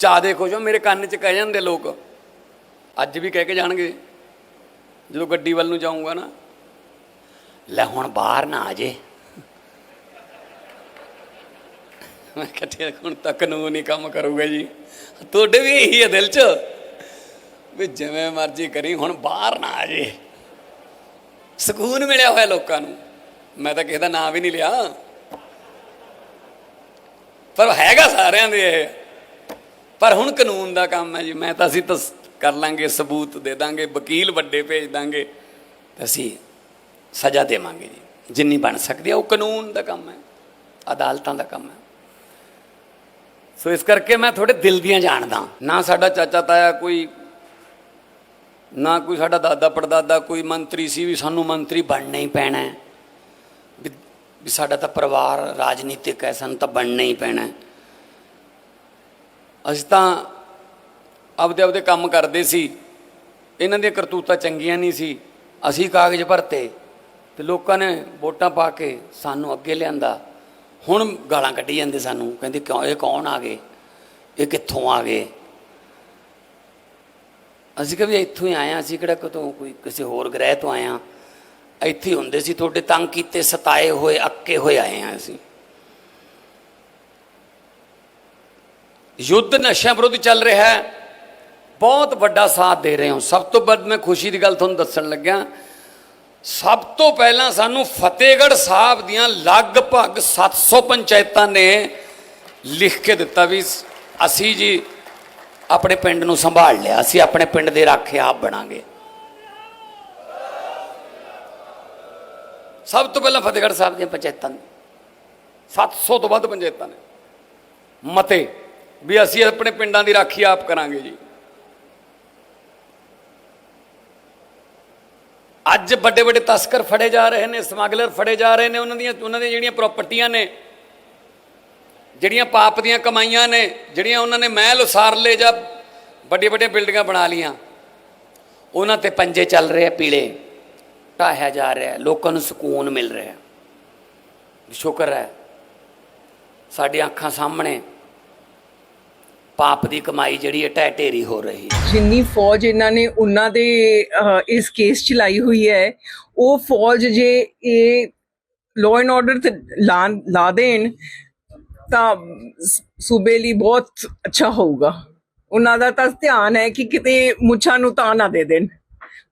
ਚਾਹ ਦੇ ਖੁਸ਼ ਹੋ, ਮੇਰੇ ਕੰਨ 'ਚ ਕਹਿ ਜਾਂਦੇ ਲੋਕ। ਅੱਜ ਵੀ ਕਹਿ ਕੇ ਜਾਣਗੇ, ਜਦੋਂ ਗੱਡੀ ਵੱਲ ਨੂੰ ਜਾਊਂਗਾ ਨਾ, ਲੈ ਹੁਣ ਬਾਹਰ ਨਾ ਆ ਜੇ। ਮੈਂ ਕਿਹਾ ਹੁਣ ਤੱਕ ਨੂੰ ਨਹੀਂ ਕੰਮ ਕਰੂਗਾ ਜੀ। ਤੁਹਾਡੇ ਵੀ ਇਹੀ ਹੈ ਦਿਲ 'ਚ, ਵੀ ਜਿਵੇਂ ਮਰਜ਼ੀ ਕਰੀ, ਹੁਣ ਬਾਹਰ ਨਾ ਆ ਜੇ। ਸਕੂਨ ਮਿਲਿਆ ਹੋਇਆ ਲੋਕਾਂ ਨੂੰ। ਮੈਂ ਤਾਂ ਕਿਸੇ ਦਾ ਨਾਂ ਵੀ ਨਹੀਂ ਲਿਆ। ਪਰ ਹੈਗਾ ਸਾਰਿਆਂ ਦੇ ਇਹ। ਪਰ ਹੁਣ ਕਾਨੂੰਨ ਦਾ ਕੰਮ ਹੈ ਜੀ, ਮੈਂ ਤਾਂ ਅਸੀਂ ਤਾਂ ਕਰ ਲਾਂਗੇ, ਸਬੂਤ ਦੇ ਦਾਂਗੇ, ਵਕੀਲ ਵੱਡੇ ਭੇਜ ਦਾਂਗੇ, ਤੇ ਅਸੀਂ ਸਜ਼ਾ ਦੇਵਾਂਗੇ ਜੀ। ਜਿੰਨੀ ਬਣ ਸਕਦੀ ਹੈ, ਉਹ ਕਾਨੂੰਨ ਦਾ ਕੰਮ ਹੈ, ਅਦਾਲਤਾਂ ਦਾ ਕੰਮ ਹੈ। ਸੋ ਇਸ ਕਰਕੇ ਮੈਂ ਥੋੜੇ ਦਿਲ ਦੀਆਂ ਜਾਣਦਾ ਨਾ ਸਾਡਾ ਚਾਚਾ ਤਾਇਆ ਕੋਈ, ਨਾ ਕੋਈ ਸਾਡਾ ਦਾਦਾ ਪੜਦਾਦਾ, ਕੋਈ ਮੰਤਰੀ ਸੀ ਵੀ ਸਾਨੂੰ ਮੰਤਰੀ ਬਣਨਾ ਹੀ ਪੈਣਾ ਹੈ। ਵੀ ਸਾਡਾ ਤਾਂ ਪਰਿਵਾਰ, ਰਾਜਨੀਤਿਕ ਹੈ, ਸਾਨੂੰ ਤਾਂ ਬਣਨਾ ਹੀ ਪੈਣਾ ਹੈ। ਅਸੀਂ ਤਾਂ ਆਪਦੇ ਆਪਦੇ ਕੰਮ ਕਰਦੇ ਸੀ। ਇਹਨਾਂ ਦੀਆਂ ਕਰਤੂਤਾਂ ਚੰਗੀਆਂ ਨਹੀਂ ਸੀ। ਅਸੀਂ ਕਾਗਜ਼ ਭਰਤੇ ਤੇ ਲੋਕਾਂ ਨੇ ਵੋਟਾਂ ਪਾ ਕੇ ਸਾਨੂੰ ਅੱਗੇ ਲਿਆਂਦਾ। ਹੁਣ ਗਾਲਾਂ ਕੱਢੀ ਜਾਂਦੇ ਸਾਨੂੰ, ਕਹਿੰਦੇ ਕਿਉਂ, ਇਹ ਕੌਣ ਆ ਗਏ? ਇਹ ਕਿੱਥੋਂ ਆ ਗਏ? ਅਸੀਂ ਕਿਹਾ ਇੱਥੋਂ ਹੀ ਆਏ ਹਾਂ, ਅਸੀਂ ਕਿਹੜਾ ਕਿਤੋਂ ਕੋਈ ਕਿਸੇ ਹੋਰ ਗ੍ਰਹਿ ਤੋਂ ਆਏ ਹਾਂ। ਇੱਥੇ ਹੀ ਹੁੰਦੇ ਸੀ, ਤੁਹਾਡੇ ਤੰਗ ਕੀਤੇ, ਸਤਾਏ ਹੋਏ, ਅੱਕੇ ਹੋਏ ਆਏ ਹਾਂ ਅਸੀਂ। ਯੁੱਧ ਨਸ਼ਿਆਂ ਵਿਰੁੱਧ ਚੱਲ ਰਿਹਾ ਹੈ। ਬਹੁਤ ਵੱਡਾ ਸਾਥ ਦੇ ਰਹੇ ਹੋ। ਸਭ ਤੋਂ ਵੱਧ ਮੈਂ ਖੁਸ਼ੀ ਦੀ ਗੱਲ ਤੁਹਾਨੂੰ ਦੱਸਣ ਲੱਗਿਆ, ਸਭ ਤੋਂ ਪਹਿਲਾਂ ਸਾਨੂੰ ਫਤਿਹਗੜ੍ਹ ਸਾਹਿਬ ਦੀਆਂ ਲਗਭਗ 700 ਪੰਚਾਇਤਾਂ ਨੇ ਲਿਖ ਕੇ ਦਿੱਤਾ ਵੀ ਅਸੀਂ ਜੀ ਆਪਣੇ ਪਿੰਡ ਨੂੰ ਸੰਭਾਲ ਲਿਆ। ਅਸੀਂ ਆਪਣੇ ਪਿੰਡ ਦੇ ਰਾਖੇ ਆਪ ਬਣਾਂਗੇ। ਸਭ ਤੋਂ ਪਹਿਲਾਂ ਫਤਿਹਗੜ੍ਹ ਸਾਹਿਬ ਦੀਆਂ ਪੰਚਾਇਤਾਂ ਨੇ। 700 ਤੋਂ ਵੱਧ ਪੰਚਾਇਤਾਂ ਨੇ। ਮਤੇ। ਵੀ ਅਸੀਂ ਆਪਣੇ ਪਿੰਡਾਂ ਦੀ ਰਾਖੀ ਆਪ ਕਰਾਂਗੇ ਜੀ। ਅੱਜ ਵੱਡੇ ਵੱਡੇ ਤਸਕਰ ਫੜੇ ਜਾ ਰਹੇ ਨੇ, ਸਮਗਲਰ ਫੜੇ ਜਾ ਰਹੇ ਨੇ, ਉਹਨਾਂ ਦੀਆਂ ਉਹਨਾਂ ਦੀਆਂ ਜਿਹੜੀਆਂ ਪ੍ਰਾਪਰਟੀਆਂ ਨੇ, ਜਿਹੜੀਆਂ ਪਾਪ ਦੀਆਂ ਕਮਾਈਆਂ ਨੇ, ਜਿਹੜੀਆਂ ਉਹਨਾਂ ਨੇ ਮਹਿਲ ਉਸਾਰ ਲਏ ਜਾਂ ਵੱਡੀਆਂ ਵੱਡੀਆਂ ਬਿਲਡਿੰਗਾਂ ਬਣਾ ਲੀਆਂ ਉਹਨਾਂ ਤੇ ਪੰਜੇ ਚੱਲ ਰਹੇ ਪੀਲੇ, ਢਾਹਿਆ ਜਾ ਰਿਹਾ ਲੋਕਾਂ ਨੂੰ ਸਕੂਨ ਮਿਲ ਰਿਹਾ ਸ਼ੁਕਰ ਹੈ, ਸਾਡੀਆਂ ਅੱਖਾਂ ਸਾਹਮਣੇ ਪਾਪ ਦੀ ਕਮਾਈ ਜਿਹੜੀ ਹੈ ਢਹਿ ਢੇਰੀ ਹੋ ਰਹੀ ਹੈ। ਜਿੰਨੀ ਫੌਜ ਇਹਨਾਂ ਨੇ ਉਹਨਾਂ ਦੇ ਅਹ, ਇਸ ਕੇਸ ਚ ਲਾਈ ਹੋਈ ਹੈ ਉਹ ਫੌਜ ਜੇ ਇਹ ਲਾਅ ਐਂਡ ਆਰਡਰ ਤੇ ਲਾ ਲਾ ਦੇਣ ਤਾਂ ਸ- ਸੂਬੇ ਲਈ ਬਹੁਤ ਅੱਛਾ ਹੋਊਗਾ। ਉਹਨਾਂ ਦਾ ਤਾਂ ਧਿਆਨ ਹੈ ਕਿ ਕਿਤੇ ਮੁੱਛਾਂ ਨੂੰ ਤਾਂ ਨਾ ਦੇ ਦੇਣ।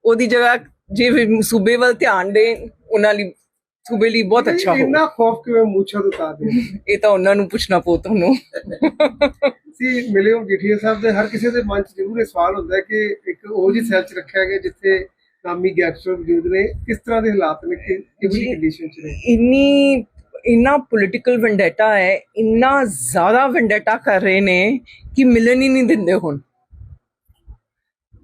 ਉਹਦੀ ਜਗ੍ਹਾ ਜੇ ਵੀ ਸੂਬੇ ਵੱਲ ਧਿਆਨ ਦੇਣ ਉਹਨਾਂ ਲਈ ਸੂਬੇ ਲਈ ਬਹੁਤ ਅੱਛਾ ਹੋਊਗਾ। ਇੰਨਾ ਖੌਫ ਕਿਵੇਂ ਮੂਛਾ ਤੋਂ ਉਤਾਰ ਦੇ ਇਹ ਤਾਂ ਉਹਨਾਂ ਨੂੰ ਪੁੱਛਣਾ ਪਊ ਤੁਹਾਨੂੰ। ਸੀ ਮਿਲਿਓ ਜੀਠੀਆ ਸਾਹਿਬ ਦੇ ਹਰ ਕਿਸੇ ਦੇ ਮਨ 'ਚ ਜ਼ਰੂਰ ਇਹ ਸਵਾਲ ਹੁੰਦਾ ਹੈ ਕਿ ਇੱਕ ਉਹ ਜੀ ਸੈਲ 'ਚ ਰੱਖਿਆ ਗਿਆ ਜਿੱਥੇ ਨਾਮੀ ਗੈਂਗਸਟਰ ਮੌਜੂਦ ਨੇ ਕਿਸ ਤਰ੍ਹਾਂ ਦੇ ਹਾਲਾਤ ਨੇ ਕਿ ਕਿਹੜੀ। ਕੰਡੀਸ਼ਨ 'ਚ ਨੇ? ਇੰਨੀ ਇੰਨਾ ਪੋਲਿਟੀਕਲ ਵੈਂਡੇਟਾ ਹੈ ਇੰਨਾ ਜ਼ਿਆਦਾ ਵੈਂਡੇਟਾ ਕਰ ਰਹੇ ਨੇ ਕਿ ਮਿਲਣ ਹੀ ਨਹੀਂ ਦਿੰਦੇ ਹੁਣ।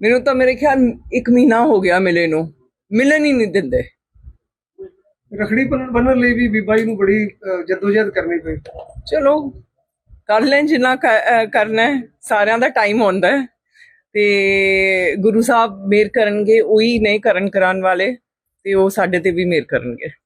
ਮੈਨੂੰ ਤਾਂ ਮੇਰੇ ਖਿਆਲ ਇੱਕ ਮਹੀਨਾ ਹੋ ਗਿਆ ਮਿਲੇ ਨੂੰ ਮਿਲਣ ਹੀ ਨਹੀਂ ਦਿੰਦੇ। ਰਖੜੀ ਬੰਨਣ ਲਈ ਵੀ ਬੀਬਾ ਜੀ ਨੂੰ ਬੜੀ ਜੱਦੋਜਹਿਦ ਕਰਨੀ ਪਈ। ਚਲੋ ਕਰ ਲੈਣ, ਜਿੰਨਾ ਕ- ਕਰਨਾ ਹੈ, ਸਾਰਿਆਂ ਦਾ ਟਾਈਮ ਆਉਂਦਾ ਹੈ। ਤੇ ਗੁਰੂ ਸਾਹਿਬ ਮੇਰ ਕਰਨਗੇ, ਉਹੀ ਨਹੀਂ ਕਰਨ ਕਰਾਉਣ ਵਾਲੇ, ਤੇ ਉਹ ਸਾਡੇ ਤੇ ਵੀ ਮੇਰ ਕਰਨਗੇ।